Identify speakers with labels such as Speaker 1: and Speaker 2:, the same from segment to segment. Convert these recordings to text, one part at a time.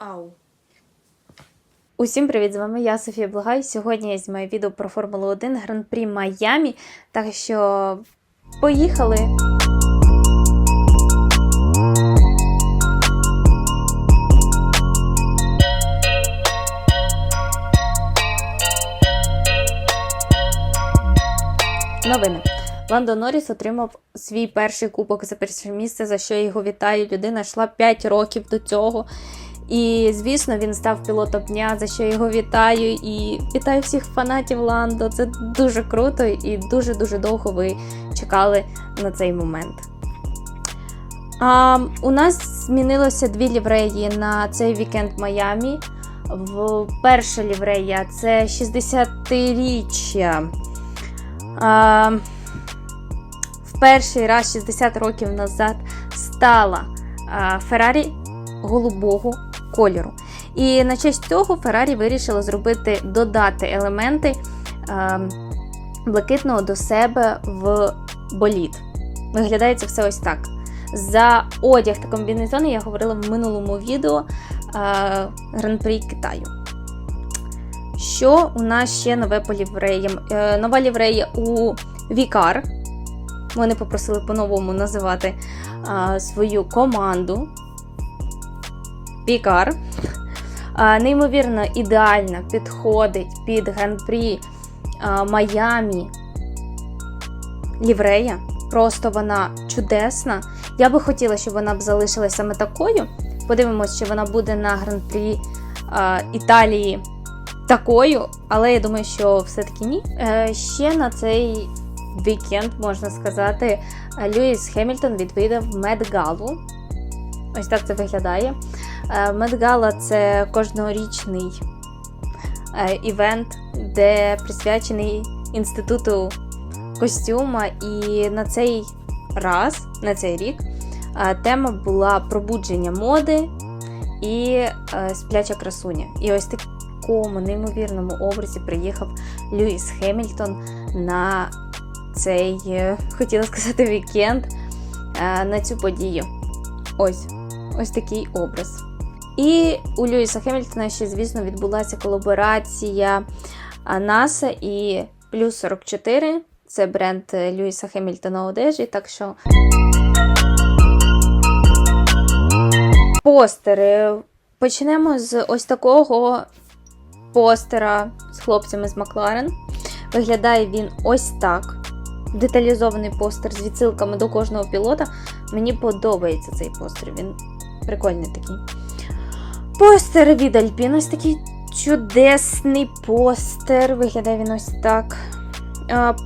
Speaker 1: Ау.
Speaker 2: Усім привіт! З вами я, Софія Благай. Сьогодні я знімаю відео про Формулу 1 Гран-прі Майамі. Так що поїхали! Новини. Ландо Норріс отримав свій перший кубок за перше місце, за що я його вітаю. Людина йшла 5 років до цього. І, звісно, він став пілотом дня, за що його вітаю. І вітаю всіх фанатів Ландо. Це дуже круто і дуже-дуже довго ви чекали на цей момент. А, у нас змінилося дві лівреї на цей вікенд в Майамі. В перша ліврея це 60-річчя. А, в перший раз 60 років назад стала Феррарі голубого кольору. І на честь цього Феррарі вирішила зробити додати елементи а, блакитного до себе в болід. Виглядає це все ось так. За одяг та комбінезони я говорила в минулому відео а, Гран-прі Китаю. Що у нас ще нове по лівреям? Е, нова ліврея у Вікар. Вони попросили по-новому називати а, свою команду. Вікар. А, неймовірно ідеально підходить під гран-прі Майамі Ліврея. Просто вона чудесна. Я би хотіла, щоб вона б залишилася саме такою. Подивимось, чи вона буде на гран-прі Італії такою, але я думаю, що все-таки ні. Е, ще на цей вікенд, можна сказати, Льюіс Хемільтон відвідав Медгалу. Ось так це виглядає. Медгала це кожнорічний е, івент, де присвячений інституту костюма. І на цей раз, на цей рік, е, тема була пробудження моди і е, спляча красуня. І ось такому неймовірному образі приїхав Льюіс Хемільтон на цей, хотіла сказати, вікенд на цю подію. Ось ось такий образ. І у Льюіса Хемільтона ще, звісно, відбулася колаборація НАСА і Плюс 44. Це бренд Льюіса Хемільтона одежі. Так що постери. Почнемо з ось такого постера з хлопцями з Макларен. Виглядає він ось так. Деталізований постер з відсилками до кожного пілота. Мені подобається цей постер. Він прикольний такий. Постер від Альпін. Ось такий чудесний постер. Виглядає він ось так.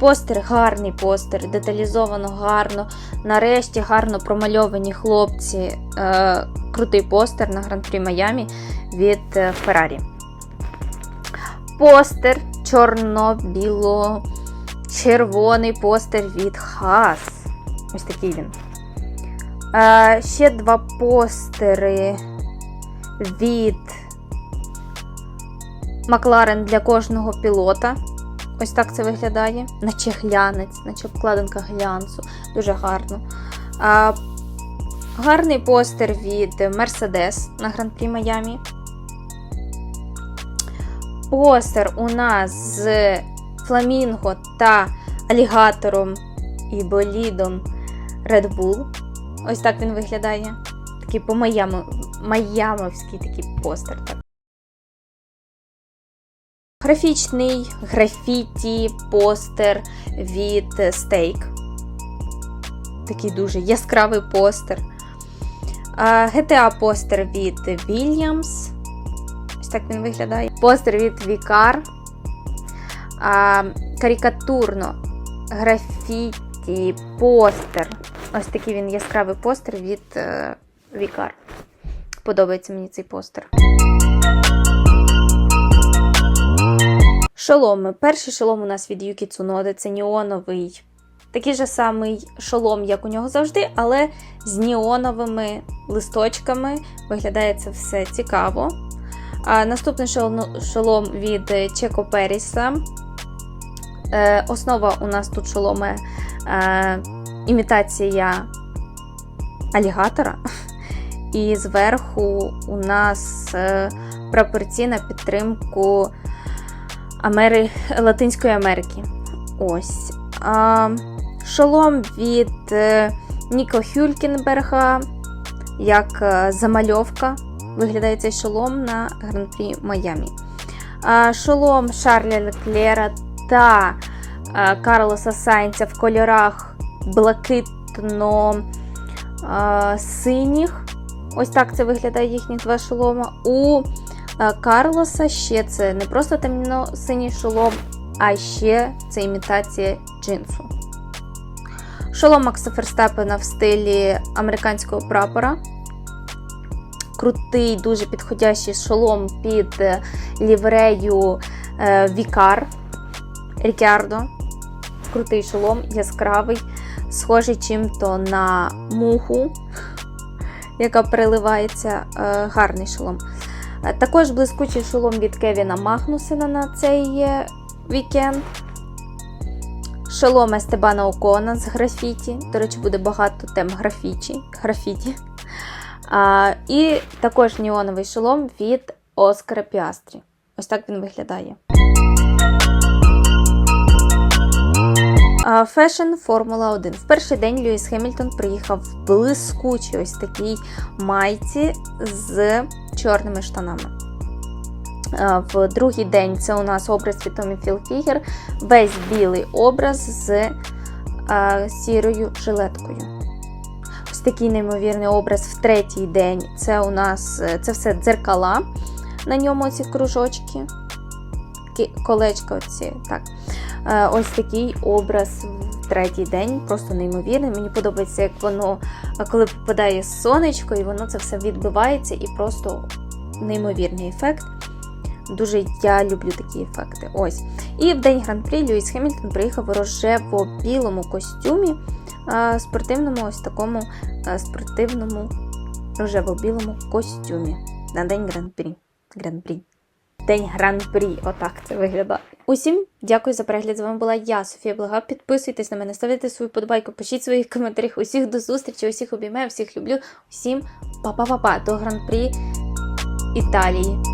Speaker 2: Постер гарний постер, деталізовано гарно. Нарешті гарно промальовані хлопці. Е, крутий постер на Гран-прі Майамі від Феррарі. Постер чорно-біло-червоний постер від Хас. Ось такий він. Е, ще два постери від Макларен для кожного пілота. Ось так це виглядає. Наче глянець, наче обкладинка глянцу. Дуже гарно. А, Гарний постер від Mercedes на Гран-прі Майамі. Постер у нас з фламінго та алігатором і болідом Red Bull. Ось так він виглядає. Такий по майамовський такий постер. Так. Графічний графіті постер від Steak. Такий дуже яскравий постер. GTA постер від Williams. Ось так він виглядає. Постер від Vicar. Карикатурно графіті постер. Ось такий він яскравий постер від е, Вікар. Подобається мені цей постер. Шоломи. Перший шолом у нас від Юкі Цуноди це неоновий. Такий же самий шолом, як у нього завжди, але з неоновими листочками. Виглядає це все цікаво. А Наступний шолом від Чеко Періса. Е, Основа у нас тут шоломи е, імітація алігатора. І зверху у нас е, прапорці на підтримку Амери... Латинської Америки. Ось. А, шолом від е, Ніко Хюлькенберга, як е, замальовка. Виглядає цей шолом на Гран-прі Майамі. Шолом Шарля Леклера та Карлоса Сайнця в кольорах блакитно-синіх. Ось так це виглядає їхні два шолома. У е, Карлоса ще це не просто темно-синій шолом, а ще це імітація джинсу. Шолом Макса Ферстапена в стилі американського прапора. Крутий, дуже підходящий шолом під е, ліврею е, Вікар Рікардо. Крутий шолом, яскравий, схожий чим-то на муху, яка переливається. Е, гарний шолом. Е, Також блискучий шолом від Кевіна Магнусена на цей вікенд. Шолом Естебана Окона з графіті. До речі, буде багато тем графіті. графіті. А, і також неоновий шолом від Оскара Піастрі. Ось так він виглядає. Фешн Формула 1. В перший день Льюіс Хемільтон приїхав в блискучій ось такій майці з чорними штанами. В другий день це у нас образ від Томі Філфігер, весь білий образ з а, сірою жилеткою. Ось такий неймовірний образ в третій день. Це у нас е, це все дзеркала. На ньому ці кружочки, ки- колечка оці, так. Е, Ось такий образ в третій день, просто неймовірний. Мені подобається, як воно, коли попадає сонечко, і воно це все відбивається, і просто неймовірний ефект. Дуже я люблю такі ефекти. Ось. І в день гран-прі Льюіс Хемільтон приїхав в рожево-білому костюмі, е, спортивному, ось такому е, спортивному рожево-білому костюмі на день гран-прі. Гран-прі. День гран-прі. Отак це виглядає. Усім дякую за перегляд. З вами була я, Софія Блага. Підписуйтесь на мене, ставте свою подобайку, пишіть своїх коментарях. Усіх до зустрічі, усіх обіймаю, всіх люблю. Усім па-па-па-па до гран-прі Італії.